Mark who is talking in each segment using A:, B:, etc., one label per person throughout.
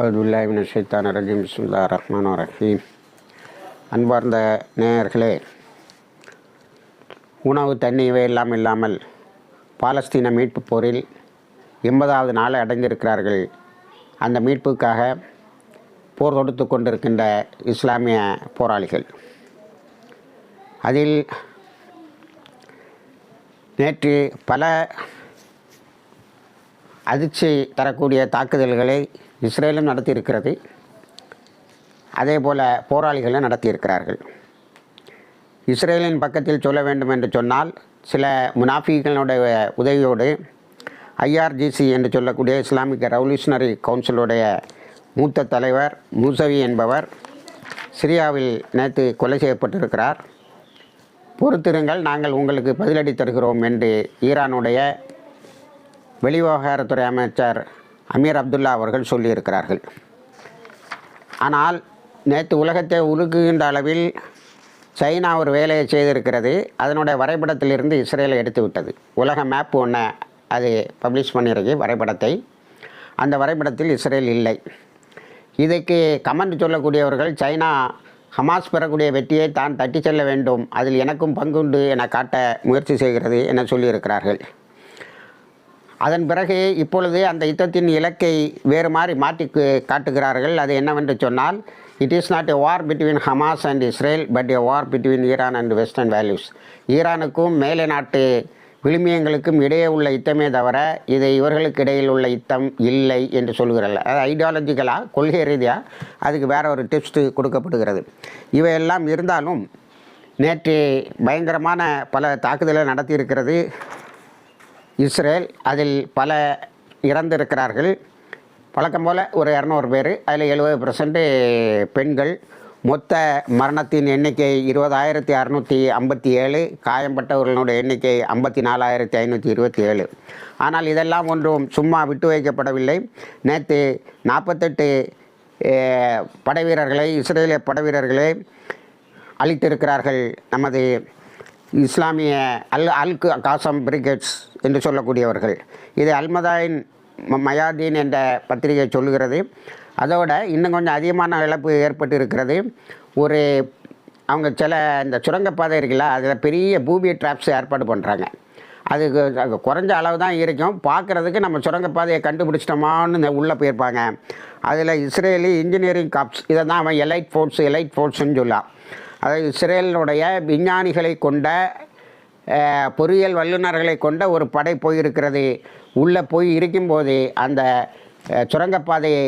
A: அவுதுல்லாஹிமின் ஷைத்தான் ரஜீம் சுல்லா ரஹ்மான் ரஹீம். அன்பார்ந்த நேயர்களே உணவு தண்ணி இவையெல்லாம் இல்லாமல் பாலஸ்தீன மீட்புப் போரில் எண்பதாவது நாளை அடைந்திருக்கிறார்கள். அந்த மீட்புக்காக போர் தொடுத்து கொண்டிருக்கின்ற இஸ்லாமிய போராளிகள். அதில் நேற்று பல அதிர்ச்சி தரக்கூடிய தாக்குதல்களை இஸ்ரேலும் நடத்தியிருக்கிறது. அதே போல் போராளிகளும் நடத்தியிருக்கிறார்கள். இஸ்ரேலின் பக்கத்தில் சொல்ல வேண்டும் என்று சொன்னால் சில முனாஃபிகளுடைய உதவியோடு ஐஆர்ஜிசி என்று சொல்லக்கூடிய இஸ்லாமிக் ரெவல்யூஷனரி கவுன்சிலுடைய மூத்த தலைவர் மூசவி என்பவர் சிரியாவில் நேற்று கொலை செய்யப்பட்டிருக்கிறார். பொறுத்திருங்கள் நாங்கள் உங்களுக்கு பதிலடி தருகிறோம் என்று ஈரானுடைய வெளிவிவகாரத்துறை அமைச்சர் அமீர் அப்துல்லா அவர்கள் சொல்லியிருக்கிறார்கள். ஆனால் நேற்று உலகத்தை உருகுகின்ற அளவில் சைனா ஒரு வேலையை செய்திருக்கிறது. அதனுடைய வரைபடத்திலிருந்து இஸ்ரேலை எடுத்து விட்டது உலக மேப் ஒன்று அது பப்ளிஷ் பண்ணியிருக்கு வரைபடத்தை. அந்த வரைபடத்தில் இஸ்ரேல் இல்லை. இதுக்கு கமெண்ட் சொல்லக்கூடியவர்கள் சைனா ஹமாஸ் பெறக்கூடிய வெற்றியை தான் தட்டி செல்ல வேண்டும். அதில் எனக்கும் பங்குண்டு என காட்ட முயற்சி செய்கிறது என சொல்லியிருக்கிறார்கள். அதன் பிறகு இப்பொழுது அந்த யுத்தத்தின் இலக்கை வேறு மாதிரி மாற்றி காட்டுகிறார்கள். அது என்னவென்று சொன்னால் it is not a war between Hamas and Israel but a war between Iran and western values ஈரானுக்கும் மேலை நாட்டு விழுமியங்களுக்கும் இடையே உள்ள யுத்தமே தவிர இது இவர்களுக்கு இடையில் உள்ள யுத்தம் இல்லை என்று சொல்கிறார்கள். அது ஐடியாலஜிக்கலாக கொள்கை ரீதியாக அதுக்கு வேற ஒரு டிப்ஸ்ட்டு கொடுக்கப்படுகிறது. இவையெல்லாம் இருந்தாலும் நேற்று பயங்கரமான பல தாக்குதலை நடத்தியிருக்கிறது. இஸ்ரேல் அதில் பல இறந்திருக்கிறார்கள். வழக்கம் போல் ஒரு இரநூறு பேர் அதில் எழுபது பெண்கள். மொத்த மரணத்தின் எண்ணிக்கை இருபதாயிரத்தி அறநூற்றி ஐம்பத்தி ஏழு காயம்பட்டவர்களுடைய எண்ணிக்கை ஐம்பத்தி நாலாயிரத்தி ஐநூற்றி இருபத்தி ஏழு. ஆனால் இதெல்லாம் ஒன்றும் சும்மா விட்டு வைக்கப்படவில்லை. நேற்று நாற்பத்தெட்டு படை வீரர்களை இஸ்ரேலிய படை வீரர்களை அளித்திருக்கிறார்கள் நமது இஸ்லாமிய அல் அல்கு காசம் பிரிகேட்ஸ் என்று சொல்லக்கூடியவர்கள். இது அல்மதாயின் மயாதீன் என்ற பத்திரிகை சொல்லுகிறது. அதோட இன்னும் கொஞ்சம் அதிகமான இழப்பு ஏற்பட்டு இருக்கிறது ஒரு அவங்க சில இந்த சுரங்கப்பாதை இருக்குல்ல அதில் பெரிய பூமி ட்ராப்ஸ் ஏற்பாடு பண்ணுறாங்க அதுக்கு அது குறைஞ்ச அளவு தான் இருக்கும். பார்க்குறதுக்கு நம்ம சுரங்கப்பாதையை கண்டுபிடிச்சிட்டோமான்னு உள்ளே போயிருப்பாங்க. அதில் இஸ்ரேலி இன்ஜினியரிங் காப்ஸ் இதை தான் அவன் எலைட் ஃபோர்ஸ் எலைட் ஃபோர்ஸ்ன்னு சொல்லலாம். அதாவது இஸ்ரேலினுடைய விஞ்ஞானிகளை கொண்ட பொறியியல் வல்லுநர்களை கொண்ட ஒரு படை போயிருக்கிறது. உள்ளே போய் இருக்கும்போது அந்த சுரங்கப்பாதையை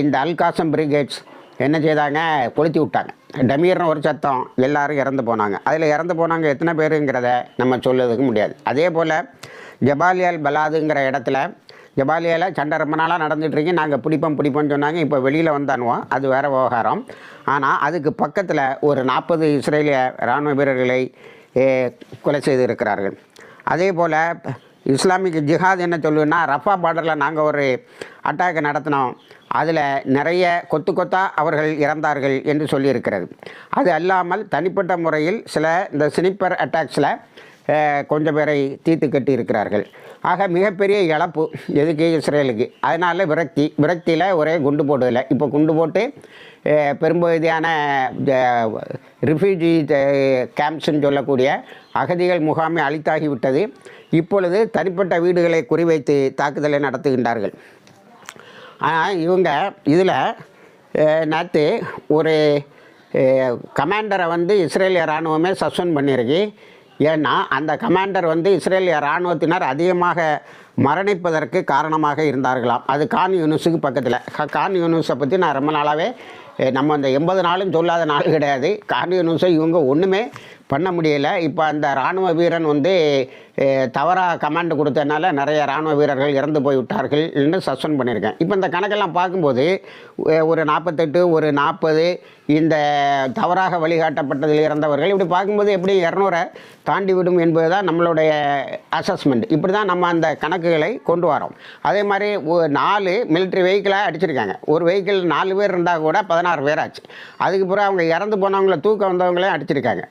A: இந்த அல்காசம் பிரிகேட்ஸ் என்ன செய்தாங்க? கொளுத்தி விட்டாங்க. டமீர்னு ஒரு சத்தம். எல்லாரும் இறந்து போனாங்க. அதில் இறந்து போனாங்க எத்தனை பேருங்கிறத நம்ம சொல்லதுக்கு முடியாது. அதே போல் ஜபாலியால் பலாதுங்கிற இடத்துல ஜபாலியாவில் சண்டை ரொம்ப நாளாக நடந்துகிட்ருக்கு நாங்கள் பிடிப்போம் பிடிப்போம்னு சொன்னாங்க. இப்போ வெளியில் வந்தானுவோம் அது வேறு விவகாரம். ஆனால் அதுக்கு பக்கத்தில் ஒரு நாற்பது இஸ்ரேலிய இராணுவ வீரர்களை கொலை செய்திருக்கிறார்கள். அதே போல் இஸ்லாமிக் ஜிஹாத் என்ன சொல்லுன்னா ரஃபா பார்டரில் நாங்கள் ஒரு அட்டாக்கை நடத்தினோம். அதில் நிறைய கொத்து கொத்தா அவர்கள் இறந்தார்கள் என்று சொல்லியிருக்கிறது. அது அல்லாமல் தனிப்பட்ட முறையில் சில இந்த ஸ்னிப்பர் அட்டாக்ஸில் கொஞ்சம் பேரை தீர்த்து கட்டி இருக்கிறார்கள். ஆக மிகப்பெரிய இழப்பு எதுக்கு? இஸ்ரேலுக்கு. அதனால் விரக்தி விரக்தியில் ஒரே குண்டு போடுதில்லை இப்போ குண்டு போட்டு பெரும்பகுதியான ரிஃப்யூஜி கேம்ப்ஸ்ன்னு சொல்லக்கூடிய அகதிகள் முகாமை அழித்தாகிவிட்டது இப்பொழுது தனிப்பட்ட வீடுகளை குறிவைத்து தாக்குதலை நடத்துகின்றார்கள். ஆனால் இவங்க இதில் நேற்று ஒரு கமாண்டரை வந்து இஸ்ரேலிய இராணுவமே சஸ்பெண்ட் பண்ணியிருக்கு. ஏன்னா அந்த கமாண்டர் வந்து இஸ்ரேலிய இராணுவத்தினர் அதிகமாக மரணிப்பதற்கு காரணமாக இருந்தார்களாம். அது கான் யூனுஸுக்கு பக்கத்தில். கான் யூனுஸை பற்றி நான் ரொம்ப நாளாகவே நம்ம அந்த எண்பது நாளும் சொல்லாத நாள் கிடையாது. கான் யூனுஸை இவங்க ஒன்றுமே பண்ண முடியலை. இப்போ அந்த இராணுவ வீரன் வந்து தவறாக கமாண்ட் கொடுத்ததுனால நிறைய இராணுவ வீரர்கள் இறந்து போய் விட்டார்கள் என்று சஸ்பெண்ட் பண்ணியிருக்கேன். இப்போ இந்த கணக்கெல்லாம் பார்க்கும்போது ஒரு நாற்பத்தெட்டு ஒரு நாற்பது இந்த தவறாக வழிகாட்டப்பட்டதில் இறந்தவர்கள் இப்படி பார்க்கும்போது எப்படி இரநூறை தாண்டி விடும் என்பது தான் நம்மளுடைய அசஸ்மெண்ட் இப்படி தான் நம்ம அந்த கணக்குகளை கொண்டு வரோம். அதே மாதிரி நாலு மிலிட்ரி வெஹிக்கிளாக அடிச்சிருக்காங்க. ஒரு வெஹிக்கிள் நாலு பேர் இருந்தால் கூட பதினாறு பேர் ஆச்சு அதுக்கு பிறகு அவங்க இறந்து போனவங்கள தூக்க வந்தவங்களையும் அடிச்சிருக்காங்க.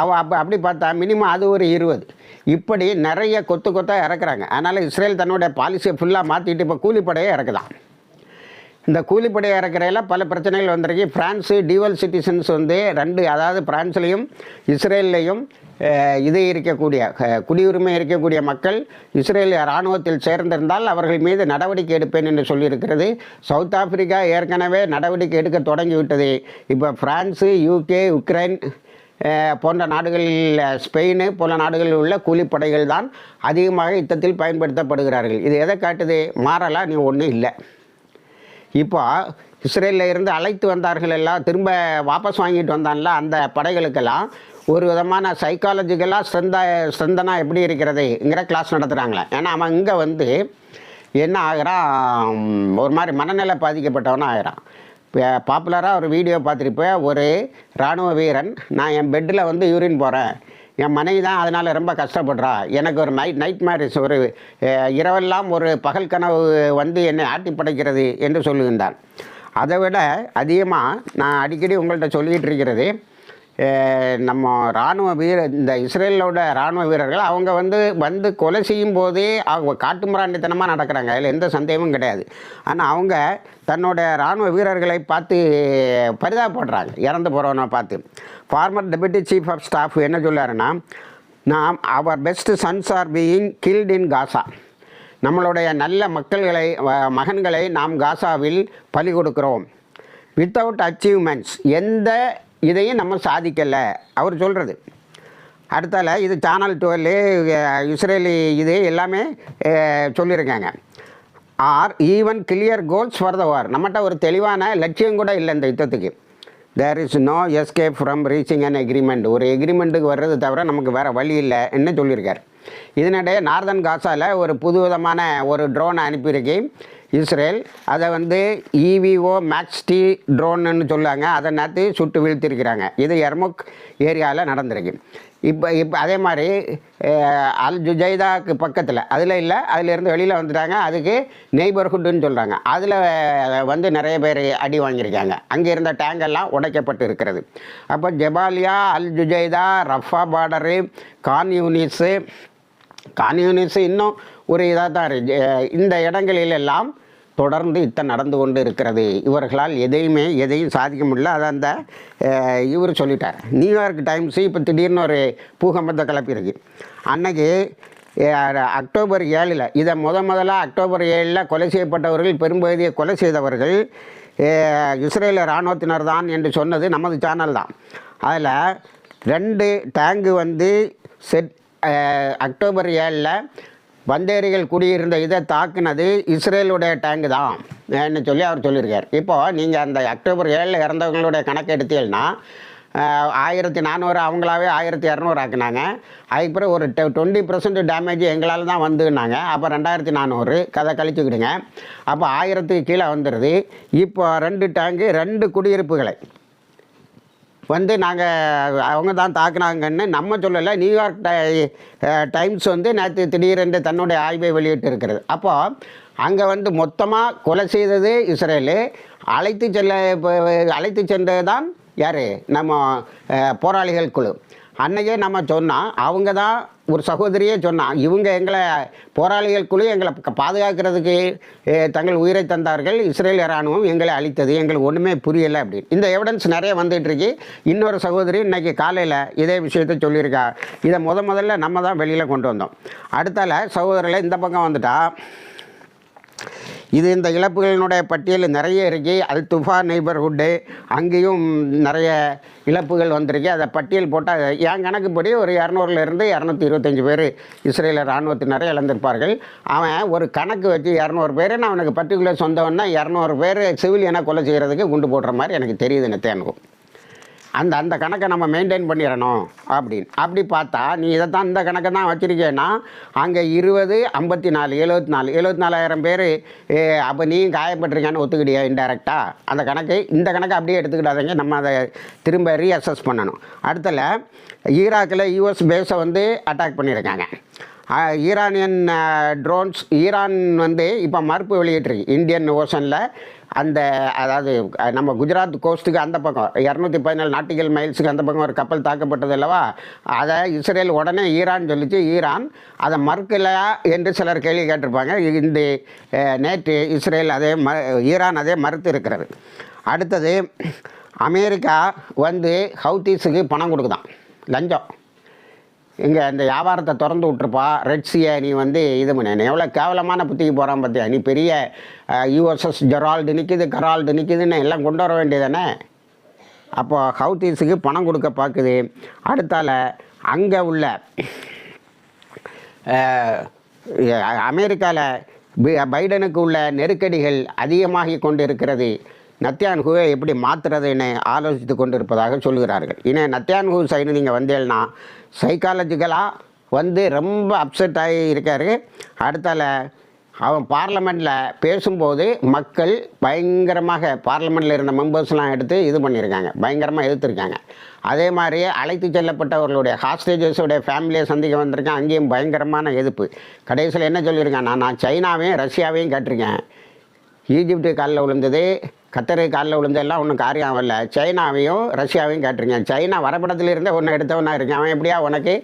A: அவ அப்போ அப்படி பார்த்தா மினிமம் அது ஒரு இருபது. இப்படி நிறைய கொத்து கொத்தாக இறக்குறாங்க. அதனால் இஸ்ரேல் தன்னுடைய பாலிசியை ஃபுல்லாக மாற்றிட்டு இப்போ கூலிப்படையை இறக்குதான். இந்த கூலிப்படையை இறக்குறையில் பல பிரச்சனைகள் வந்திருக்கு. ஃப்ரான்ஸு டியூவல் சிட்டிசன்ஸ் வந்து ரெண்டு அதாவது ஃப்ரான்ஸ்லேயும் இஸ்ரேல்லையும் இது இருக்கக்கூடிய குடியுரிமை இருக்கக்கூடிய மக்கள் இஸ்ரேல் இராணுவத்தில் சேர்ந்திருந்தால் அவர்கள் மீது நடவடிக்கை எடுப்பேன் என்று சொல்லியிருக்கிறது. சவுத் ஆப்பிரிக்கா ஏற்கனவே நடவடிக்கை எடுக்க தொடங்கிவிட்டது. இப்போ ஃப்ரான்ஸு யூகே உக்ரைன் போன்ற நாடுகளில் ஸ்பெயின் போன்ற நாடுகளில் உள்ள கூலிப்படைகள் தான் அதிகமாக யுத்தத்தில் பயன்படுத்தப்படுகிறார்கள். இது எதை காட்டுது? மாறலாம் நீ ஒன்றும் இல்லை. இப்போ இஸ்ரேலில் இருந்து அழைத்து வந்தார்கள் எல்லாம் திரும்ப வாபஸ் வாங்கிட்டு வந்தான்ல அந்த படைகளுக்கெல்லாம் ஒரு விதமான சைக்காலஜிக்கலாக ஸ்ட்ரென்தா ஸ்ட்ரெந்தனாக எப்படி இருக்கிறதுங்கிற கிளாஸ் நடத்துகிறாங்களே ஏன்னா அவன் இங்கே வந்து என்ன ஆகிறான்? ஒரு மாதிரி மனநிலை பாதிக்கப்பட்டவனாக ஆகிறான். பாப்புலராக ஒரு வீடியோ பார்த்துருப்பேன். ஒரு இராணுவ வீரன் நான் என் பெட்டில் வந்து யூரின் போகிறேன் என் மனைவி தான் அதனால் ரொம்ப கஷ்டப்படுறா. எனக்கு ஒரு நைட் நைட் மேரேஜ் ஒரு இரவெல்லாம் ஒரு பகல் கனவு வந்து என்னை ஆட்டி படைக்கிறது என்று சொல்லுகின்றார் அதை விட அதிகமாக நான் அடிக்கடி உங்கள்கிட்ட சொல்லிக்கிட்டு இருக்கிறது நம்ம இராணுவ வீர இந்த இஸ்ரேலோட இராணுவ வீரர்கள் அவங்க வந்து வந்து கொலை செய்யும் போதே அவங்க காட்டுமிராண்டித்தனமாக நடக்கிறாங்க. அதில் எந்த சந்தேகமும் கிடையாது. ஆனால் அவங்க தன்னோட இராணுவ வீரர்களை பார்த்து பரிதாபப்படுறாங்க. இறந்து போகிறவனை பார்த்து. Former deputy chief of staff என்ன சொல்லாருன்னா நாம் our best sons are being killed in Gaza நம்மளுடைய நல்ல மக்கள்களை மகன்களை நாம் காசாவில் பலி கொடுக்கிறோம். வித்தவுட் அச்சீவ்மெண்ட்ஸ் எந்த இதையும் நம்ம சாதிக்கலை. அவர் சொல்கிறது அடுத்தால இது சேனல் டுவெல்லு இஸ்ரேலி இது எல்லாமே சொல்லியிருக்காங்க. Or even clear goals for the war நம்மகிட்ட ஒரு தெளிவான லட்சியம் கூட இல்லை இந்த யுத்தத்துக்கு. There is no escape from reaching an agreement ஒரு எக்ரிமெண்ட்டுக்கு வர்றது தவிர நமக்கு வேறு வழி இல்லைன்னு சொல்லியிருக்கார். இதனிடையே நார்தன் காசாவில் ஒரு புது விதமான ஒரு ட்ரோனை அனுப்பியிருக்கு. இஸ்ரேல் அதை வந்து இவிஓ மேக்ஸ் டி ட்ரோன்னு சொல்லுவாங்க. அதை நேற்று சுட்டு வீழ்த்திருக்கிறாங்க இது எர்முக் ஏரியாவில் நடந்திருக்கு. இப்போ இப்போ அதே மாதிரி அல் ஜுஜைதாக்கு பக்கத்தில் அதில் இல்லை அதிலேருந்து வெளியில் வந்துட்டாங்க. அதுக்கு நெய்பர்ஹுட்டுன்னு சொல்கிறாங்க அதில் வந்து நிறைய பேர் அடி வாங்கியிருக்காங்க. அங்கே இருந்த டேங்கெல்லாம் உடைக்கப்பட்டு இருக்கிறது. அப்போ ஜெபாலியா அல் ஜுஜைதா Rafah border Khan Younis Khan Younis இன்னும் ஒரு இதாக தான் இருக்கு இந்த இடங்களிலெல்லாம் தொடர்ந்து யுத்தம் நடந்து கொண்டு இருக்கிறது இவர்களால் எதையுமே எதையும் சாதிக்க முடியல. அதை அந்த இவர் சொல்லிட்டார். நியூயார்க் டைம்ஸு இப்போ திடீர்னு ஒரு பூகம்பத்தை கிளப்பியிருக்கு. அன்னைக்கு அக்டோபர் ஏழில் இதை முத முதலாக அக்டோபர் ஏழில் கொலை செய்யப்பட்டவர்கள் பெரும்பகுதியை கொலை செய்தவர்கள் இஸ்ரேல இராணுவத்தினர் தான் என்று சொன்னது நமது சேனல் தான். அதில் ரெண்டு டேங்கு வந்து செட் அக்டோபர் ஏழில் வந்தேரிகள் குடியிருந்த இதை தாக்குனது இஸ்ரேலுடைய டேங்கு தான். என்ன சொல்லி அவர் சொல்லியிருக்கார். இப்போது நீங்கள் அந்த அக்டோபர் ஏழில் இறந்தவங்களுடைய கணக்கு எடுத்தீங்கன்னா ஆயிரத்தி நானூறு அவங்களாவே ஆயிரத்தி இரநூறு ஆக்குனாங்க. அதுக்கு பிறகு ஒரு டுவெண்ட்டி பர்சன்ட் டேமேஜ் எங்களால் தான் வந்துன்னாங்க அப்போ ரெண்டாயிரத்தி நானூறு கதை கழிச்சுக்கிடுங்க. அப்போ ஆயிரத்துக்கு கீழே வந்துடுது இப்போ ரெண்டு டேங்கு ரெண்டு குடியிருப்புகளை. வந்து நாங்கள் அவங்க தான் தாக்குனாங்கன்னு நம்ம சொல்லலை. நியூயார்க் டை- டைம்ஸ் வந்து நேற்று திடீரென்று தன்னுடைய ஆய்வை வெளியிட்டு இருக்கிறது அப்போது அங்கே வந்து மொத்தமாக கொலை செய்தது இஸ்ரேலு. அழைத்து செல்ல இப்போ அழைத்து சென்றது தான் யார்? நம்ம போராளிகள் குழு. அன்னைக்கே நம்ம சொன்னால் அவங்க தான் ஒரு சகோதரியே சொன்னான் இவங்க எங்களை போராளிகள் குழு எங்களை பாதுகாக்கிறதுக்கு தங்கள் உயிரை தந்தார்கள் இஸ்ரேல் இராணுவம் எங்களை அழித்தது எங்களுக்கு ஒன்றுமே புரியலை அப்படின்னு. இந்த எவிடன்ஸ் நிறைய வந்துட்டுருக்கு. இன்னொரு சகோதரி இன்றைக்கி காலையில் இதே விஷயத்த சொல்லியிருக்கா. இதை முத முதல்ல நம்ம தான் வெளியில் கொண்டு வந்தோம். அடுத்தால சகோதரில் இந்த பக்கம் வந்துட்டால் இது இந்த இழப்புகளினுடைய பட்டியல் நிறைய இருக்கு. அல் துஃபா நெய்பர்ஹுட்டு அங்கேயும் நிறைய இழப்புகள் வந்திருக்கு. அதை பட்டியல் போட்டால் என் கணக்குப்படி ஒரு இரநூறுலேருந்து இரநூத்தி இருபத்தஞ்சி பேர் இஸ்ரேல இராணுவத்தினரை இழந்திருப்பார்கள். அவன் ஒரு கணக்கு வச்சு இரநூறு பேர் நான் அவனுக்கு பர்டிகுலர் சொந்தம்னா இரநூறு பேர் சிவிலியனை கொலை செய்கிறதுக்கு குண்டு போடுற மாதிரி எனக்கு தெரியுது நெத்தேனுக்கும் அந்த அந்த கணக்கை நம்ம மெயின்டைன் பண்ணிடணும் அப்படின்னு. அப்படி பார்த்தா நீ இதை தான் இந்த கணக்கை தான் வச்சுருக்கேன்னா அங்கே இருபது ஐம்பத்தி நாலு எழுபத்தி நாலு எழுபத்தி நாலாயிரம் பேர் அப்போ நீயும் காயப்பட்டிருக்கான்னு ஒத்துக்கிட்டியா இன்டெரக்டாக அந்த கணக்கு இந்த கணக்கை அப்படியே எடுத்துக்கிட்டாதீங்க நம்ம அதை திரும்ப ரீஅசஸ் பண்ணணும். அடுத்தல ஈராக்கில் யூஎஸ் பேஸை வந்து அட்டாக் பண்ணியிருக்காங்க. ஈரானியன் ட்ரோன்ஸ் ஈரான் வந்து இப்போ மறுப்பு வெளியிட்டிருக்கு. இந்தியன் ஓஷனில் அந்த அதாவது நம்ம குஜராத் கோஸ்ட்டுக்கு அந்த பக்கம் இரநூத்தி பதினேழு நாட்டிகள் மைல்ஸுக்கு அந்த பக்கம் ஒரு கப்பல் தாக்கப்பட்டது அல்லவா? அதை இஸ்ரேல் உடனே ஈரான் சொல்லிச்சு. ஈரான் அதை மறுக்கலையா என்று சிலர் கேள்வி கேட்டிருப்பாங்க. இந்த நேற்று இஸ்ரேல் அதே ம ஈரான் அதே மறுத்து இருக்கிறது. அடுத்தது அமெரிக்கா வந்து ஹவுத்தீஸுக்கு பணம் கொடுக்குதான் லஞ்சம். இங்கே இந்த வியாபாரத்தை திறந்து விட்ருப்பா ரெட்ஸியை நீ வந்து இது பண்ண. எவ்வளோ கேவலமான புத்திக்கு போகிறான் பார்த்தியா நீ பெரிய யூஎஸ்எஸ் ஜெரால்டு நிற்கிது கரால்டு நிற்கிதுன்னு எல்லாம் கொண்டு வர வேண்டியதானே? அப்போ ஹவுத்தீஸுக்கு பணம் கொடுக்க பார்க்குது அடுத்தால அங்கே உள்ள அமெரிக்காவில் பைடனுக்கு உள்ள நெருக்கடிகள் அதிகமாகி கொண்டிருக்கிறது. நத்தியான்குவை எப்படி மாற்றுறதுன்னு ஆலோசித்து கொண்டிருப்பதாக சொல்கிறார்கள். இனி நத்தியான்கு சைடு நீங்கள் வந்தீங்கன்னா சைக்காலஜிக்கலாக வந்து ரொம்ப அப்செட் ஆகி இருக்கார். அடுத்தால அவன் பார்லமெண்ட்டில் பேசும்போது மக்கள் பயங்கரமாக பார்லமெண்ட்டில் இருந்த மெம்பர்ஸ்லாம் எடுத்து இது பண்ணியிருக்காங்க. பயங்கரமாக எதிர்த்துருக்காங்க. அதே மாதிரி அழைத்து செல்லப்பட்டவர்களுடைய ஹாஸ்டேஜஸோடைய ஃபேமிலியை சந்திக்க வந்திருக்கேன் அங்கேயும் பயங்கரமான எதிர்ப்பு. கடைசியில் என்ன சொல்லியிருக்கேன் நான் நான் சைனாவையும் ரஷ்யாவையும் கேட்டிருக்கேன். ஈஜிப்டு காலில் விழுந்தது. கத்தரு காலில் விழுந்தெல்லாம் ஒன்றும் காரியம் ஆகல. சைனாவையும் ரஷ்யாவையும் கேட்டிருக்கேன் சைனா வரைபடத்தில் இருந்தே ஒன்று எடுத்தவனாக இருக்கேன். அவன் எப்படியா உனக்கு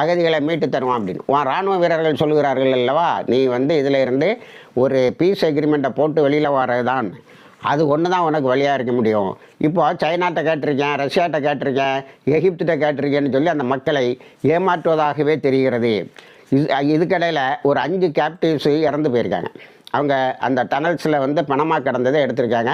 A: அகதிகளை மீட்டு தருவான் அப்படின்னு. உன் ராணுவ வீரர்கள் சொல்கிறார்கள் அல்லவா? நீ வந்து இதில் இருந்து ஒரு பீஸ் எக்ரிமெண்ட்டை போட்டு வெளியில் வரதான் அது ஒன்று தான் உனக்கு வழியாக இருக்க முடியும். இப்போ சைனாட்ட கேட்டிருக்கேன் ரஷ்யாட்ட கேட்டிருக்கேன் எகிப்திட்ட கேட்டிருக்கேன்னு சொல்லி அந்த மக்களை ஏமாற்றுவதாகவே தெரிகிறது. இது இதுக்கடையில் ஒரு அஞ்சு கேப்டிவ்ஸு இறந்து போயிருக்காங்க. அவங்க அந்த டனல்ஸில் வந்து பணமாக கிடந்ததை எடுத்திருக்காங்க.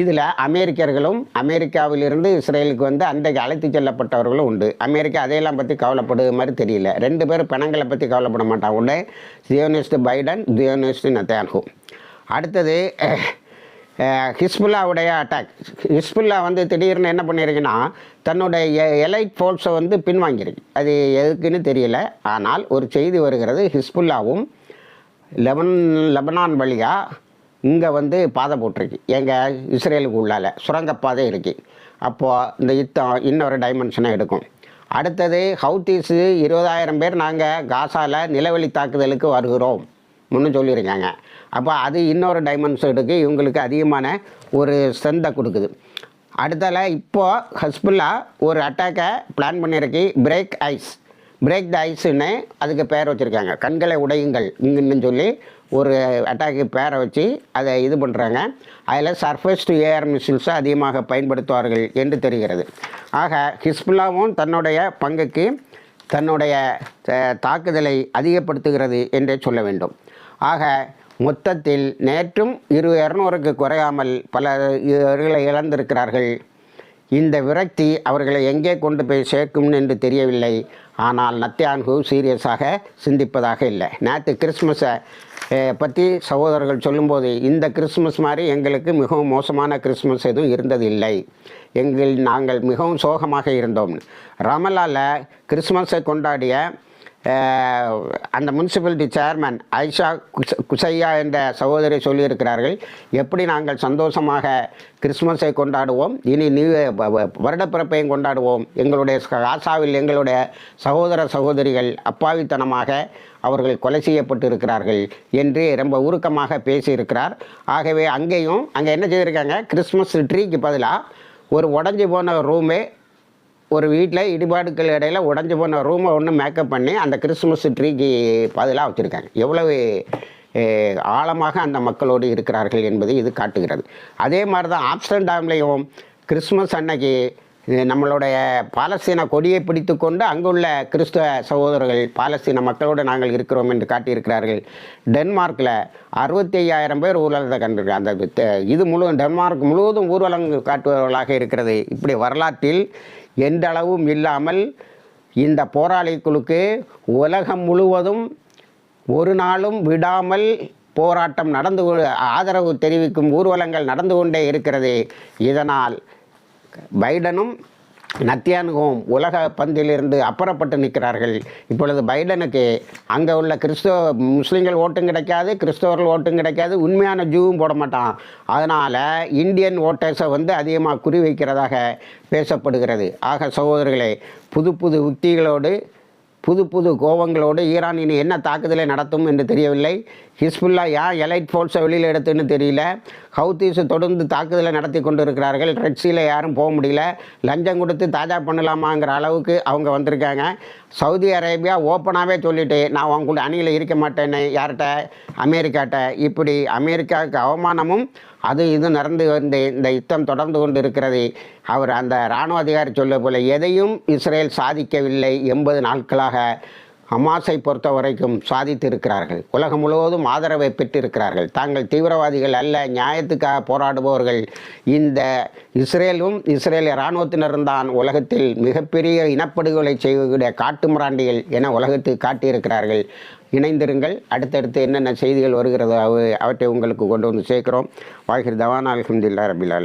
A: இதில் அமெரிக்கர்களும் அமெரிக்காவிலிருந்து இஸ்ரேலுக்கு வந்து அன்றைக்கு அழைத்து செல்லப்பட்டவர்களும் உண்டு. அமெரிக்கா அதையெல்லாம் பற்றி கவலைப்படுற மாதிரி தெரியல. ரெண்டு பேரும் பணங்களை பற்றி கவலைப்பட மாட்டாங்க. ஒன்று ஜியோனிஸ்ட் பைடன் ஜியோனிஸ்ட் நத்தான்ஹூ அடுத்தது ஹிஸ்புல்லாவுடைய அட்டாக் ஹிஸ்புல்லா வந்து திடீர்னு என்ன பண்ணியிருக்குன்னா தன்னுடைய எலைட் ஃபோர்ஸை வந்து பின்வாங்கியிருக்கு. அது எதுக்குன்னு தெரியல. ஆனால் ஒரு செய்தி வருகிறது ஹிஸ்புல்லாவும் லெபன் லெபனான் வழியாக இங்கே வந்து பாதை போட்டிருக்கு. எங்கள் இஸ்ரேலுக்கு உள்ளால சுரங்கப்பாதை இருக்குது அப்போது இந்த யுத்தம் இன்னொரு டைமென்ஷனை எடுக்கும். அடுத்தது ஹவுத்தீஸு இருபதாயிரம் பேர் நாங்கள் காசாவில் நிலவெளி தாக்குதலுக்கு வருகிறோம். முன்னு சொல்லியிருக்காங்க. அப்போ அது இன்னொரு டைமென்ஷன் எடுக்கு இவங்களுக்கு அதிகமான ஒரு ஸ்ட்ரென்த்தை கொடுக்குது. அடுத்தால இப்போது ஹஸ்புல்லா ஒரு அட்டாக்கை பிளான் பண்ணியிருக்கு. பிரேக் ஐஸ் பிரேக் த ஐஸ்ன்னு அதுக்கு பேர் வச்சுருக்காங்க. கண்களை உடையுங்கள் இங்குன்னு சொல்லி ஒரு அட்டாக்கு பேரை வச்சு அதை இது பண்ணுறாங்க அதில் சர்ஃபேஸ் டு ஏஆர் மிசில்ஸை அதிகமாக பயன்படுத்துவார்கள் என்று தெரிகிறது. ஆக ஹிஸ்புல்லாவும் தன்னுடைய பங்குக்கு தன்னுடைய தாக்குதலை அதிகப்படுத்துகிறது என்றே சொல்ல வேண்டும். ஆக மொத்தத்தில் நேற்றும் இரு இரநூறுக்கு குறையாமல் பல இவர்களை இழந்திருக்கிறார்கள். இந்த விரக்தி அவர்களை எங்கே கொண்டு போய் சேர்க்கும் என்று தெரியவில்லை. ஆனால் நத்தியான்கு சீரியஸாக சிந்திப்பதாக இல்லை. நேற்று கிறிஸ்மஸை பற்றி சகோதரர்கள் சொல்லும்போது இந்த கிறிஸ்மஸ் மாதிரி எங்களுக்கு மிகவும் மோசமான கிறிஸ்மஸ் எதுவும் இருந்ததில்லை. எங்கள் நாங்கள் மிகவும் சோகமாக இருந்தோம். ரமலாவில் கிறிஸ்மஸை கொண்டாடிய அந்த முனிசிபாலிட்டி சேர்மன் ஐஷா குசையா என்ற சகோதரி சொல்லியிருக்கிறார்கள். எப்படி நாங்கள் சந்தோஷமாக கிறிஸ்மஸை கொண்டாடுவோம்? இனி நியூ வ- வ- வருடப்பிறப்பையும் கொண்டாடுவோம். எங்களுடைய காசாவில் எங்களுடைய சகோதர சகோதரிகள் அப்பாவித்தனமாக அவர்கள் கொலை செய்யப்பட்டு இருக்கிறார்கள் என்று ரொம்ப உருக்கமாக பேசியிருக்கிறார். ஆகவே அங்கேயும் அங்கே என்ன செய்திருக்காங்க? கிறிஸ்மஸ் ட்ரீக்கு பதிலாக ஒரு உடஞ்சி போன ரூமே ஒரு வீட்டில் இடிபாடுகள் இடையில உடஞ்சி போன ரூமை ஒன்று மேக்கப் பண்ணி அந்த கிறிஸ்மஸ் ட்ரீக்கு பதிலாக வச்சுருக்காங்க. எவ்வளவு ஆழமாக அந்த மக்களோடு இருக்கிறார்கள் என்பதை இது காட்டுகிறது. அதே மாதிரி தான் ஆம்ஸ்டர்டாம்லேயும் கிறிஸ்மஸ் அன்னைக்கு நம்மளுடைய பாலஸ்தீன கொடியை பிடித்து கொண்டு அங்குள்ள கிறிஸ்துவ சகோதரர்கள் பாலஸ்தீன மக்களோடு நாங்கள் இருக்கிறோம் என்று காட்டியிருக்கிறார்கள். டென்மார்க்கில் அறுபத்தி ஐயாயிரம் பேர் ஊர்வலத்தை கண்டிருக்காங்க அந்த இது முழு டென்மார்க் முழுவதும் ஊர்வலம் காட்டுபவர்களாக இருக்கிறது. இப்படி வரலாற்றில் எந்த அளவும் இல்லாமல் இந்த போராளி குழுக்கு உலகம் முழுவதும் ஒரு நாளும் விடாமல் போராட்டம் நடந்து ஆதரவு தெரிவிக்கும் ஊர்வலங்கள் நடந்து கொண்டே இருக்கிறது. இதனால் பைடனும் நத்தியானுகவும் உலக பந்திலிருந்து அப்புறப்பட்டு நிற்கிறார்கள். இப்பொழுது பைடனுக்கு அங்கே உள்ள கிறிஸ்தவ முஸ்லீம்கள் ஓட்டும் கிடைக்காது கிறிஸ்தவர்கள் ஓட்டும் கிடைக்காது உண்மையான ஜூவும் போட மாட்டான். அதனால் இந்தியன் ஓட்டர்ஸை வந்து அதிகமாக குறி வைக்கிறதாக பேசப்படுகிறது. ஆக சகோதரர்களே புது புது உத்திகளோடு புது புது கோபங்களோடு ஈரான் இனி என்ன தாக்குதலை நடத்தும் என்று தெரியவில்லை. ஹிஸ்புல்லா யார் எலைட் ஃபோர்ஸை வெளியில் எடுத்துன்னு தெரியல. ஹவுத்தீஸ் தொடர்ந்து தாக்குதலை நடத்தி கொண்டு இருக்கிறார்கள் ரெட்ஸியில் யாரும் போக முடியல. லஞ்சம் கொடுத்து தாஜா பண்ணலாமாங்கிற அளவுக்கு அவங்க வந்திருக்காங்க. சவுதி அரேபியா ஓப்பனாகவே சொல்லிட்டு நான் உங்க அணியில் இருக்க மாட்டேன்னு யார்கிட்ட? அமெரிக்காட்ட? இப்படி அமெரிக்காவுக்கு அவமானமும் அது இது நடந்து வந்து இந்த யுத்தம் தொடர்ந்து கொண்டு இருக்கிறது அவர் அந்த இராணுவ அதிகாரி சொல்ல போல எதையும் இஸ்ரேல் சாதிக்கவில்லை. எண்பது நாட்களாக ஹமாஸை பொறுத்த வரைக்கும் சாதித்திருக்கிறார்கள். உலகம் முழுவதும் ஆதரவை பெற்றிருக்கிறார்கள். தாங்கள் தீவிரவாதிகள் அல்ல நியாயத்துக்காக போராடுபவர்கள். இந்த இஸ்ரேலும் இஸ்ரேலிய இராணுவத்தினரும் தான் உலகத்தில் மிகப்பெரிய இனப்படுகொலை செய்யக்கூடிய காட்டு மிராண்டிகள் என உலகத்துக்கு காட்டியிருக்கிறார்கள். இணைந்திருங்கள். அடுத்தடுத்து என்னென்ன செய்திகள் வருகிறதோ அவற்றை உங்களுக்கு கொண்டு வந்து சேர்க்கிறோம். வாகிர் தவான். அலமதுல்லா ரபிலாலே